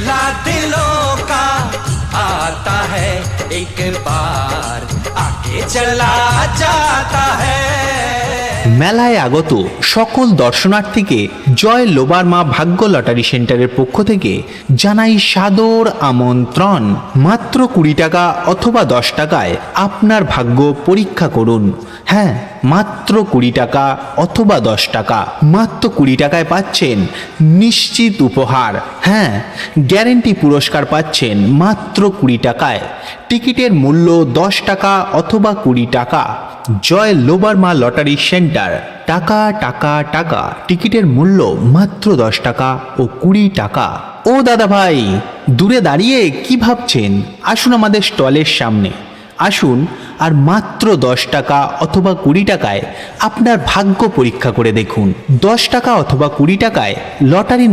सिलसिला दिलों का आता है एक बार आगे चला जाता है। মেলায় আগত সকল দর্শনার্থীকে জয় লোবার মা ভাগ্য লটারি সেন্টারের পক্ষ থেকে জানাই সাদর আমন্ত্রণ। মাত্র কুড়ি টাকা অথবা দশ টাকায় আপনার ভাগ্য পরীক্ষা করুন। হ্যাঁ মাত্র কুড়ি টাকা অথবা দশ টাকা। মাত্র কুড়ি টাকায় পাচ্ছেন নিশ্চিত উপহার। হ্যাঁ গ্যারেন্টি পুরস্কার পাচ্ছেন মাত্র কুড়ি টাকায়। টিকিটের মূল্য দশ টাকা অথবা কুড়ি টাকা। জয় লোবার মা লটারি সেন্টার। টাকা টাকা টাকা। টিকিটের মূল্য মাত্র দশ টাকা ও কুড়ি টাকা। ও দাদা ভাই, দূরে দাঁড়িয়ে কি ভাবছেন? আসুন আমাদের স্টলের সামনে। আসুন আর মাত্র দশ টাকা অথবা কুড়ি টাকায় আপনার ভাগ্য পরীক্ষা করে দেখুন। দশ টাকা অথবা কুড়ি টাকায় লটারির